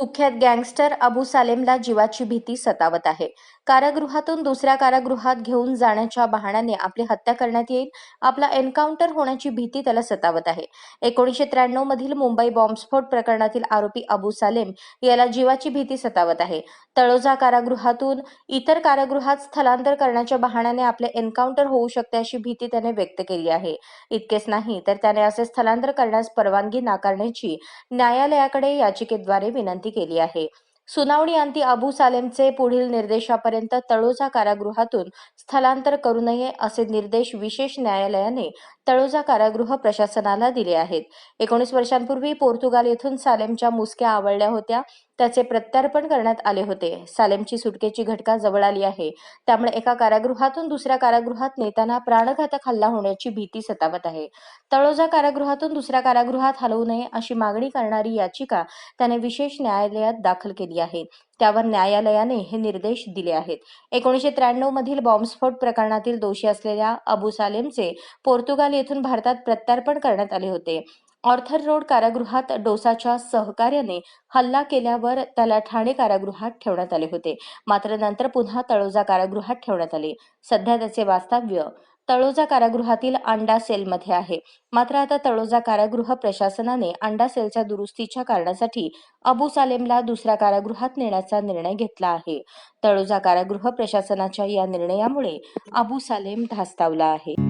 कुख्यात गँगस्टर अबू सालेमला जीवाची भीती सतावत आहे. कारागृहातून दुसऱ्या कारागृहात घेऊन जाण्याच्या बहाण्याने आपली हत्या करण्यात येईल आपला एन्काउंटर होण्याची भीती त्याला सतावत आहे. एकोणीशे त्र्याण्णव मधील मुंबई बॉम्बस्फोट प्रकरणातील आरोपी अबू सालेम याला जीवाची भीती सतावत आहे. तळोजा कारागृहातून इतर कारागृहात स्थलांतर करण्याच्या बहाण्याने आपले एन्काउंटर होऊ शकते अशी भीती त्याने व्यक्त केली आहे. इतकेच नाही तर त्याने असे स्थलांतर करण्यास परवानगी नाकारण्याची न्यायालयाकडे याचिकेद्वारे विनंती केली आहे. सुनावणी अंती अबू सालेमचे पुढील निर्देशापर्यंत तळोजा कारागृहातून स्थलांतर करू नये असे निर्देश विशेष न्यायालयाने तळोजा कारागृह प्रशासनाला दिले आहेत. एकोणीस वर्षांपूर्वी पोर्तुगाल येथून सालेमच्या मुसक्या आवळल्या होत्या. त्याचे प्रत्यार्पण करण्यात आले होते. सालेमची सुटकेची घटका जवळ आली आहे. त्यामुळे एका कारागृहातून दुसऱ्या कारागृहात नेताना प्राणघातक हल्ला होण्याची भीती सतावत आहे. तळोजा कारागृहातून दुसऱ्या कारागृहात हलवू नये अशी मागणी करणारी याचिका त्याने विशेष न्यायालयात दाखल केली आहे. त्यावर न्यायालयाने हे निर्देश दिले आहेत. एकोणीसशे त्र्याण्णव मधील बॉम्बस्फोट प्रकरणातील दोषी असलेल्या अबू सालेमचे पोर्तुगाल येथून भारतात प्रत्यार्पण करण्यात आले होते. ऑर्थर रोड कारागृहात डोसाच्या सहकार्याने हल्ला केल्यावर त्याला ठाणे कारागृहात ठेवण्यात आले होते. मात्र नंतर पुन्हा तळोजा कारागृहात ठेवण्यात आले. सध्या त्याचे वास्तव्य तळोजा कारागृहातील अंडा सेलमध्ये आहे. मात्र आता तळोजा कारागृह प्रशासनाने अंडा सेलच्या दुरुस्तीच्या कारणासाठी अबू सालेमला दुसऱ्या कारागृहात नेण्याचा निर्णय घेतला आहे. तळोजा कारागृह प्रशासनाच्या या निर्णयामुळे अबू सालेम धास्तावला आहे.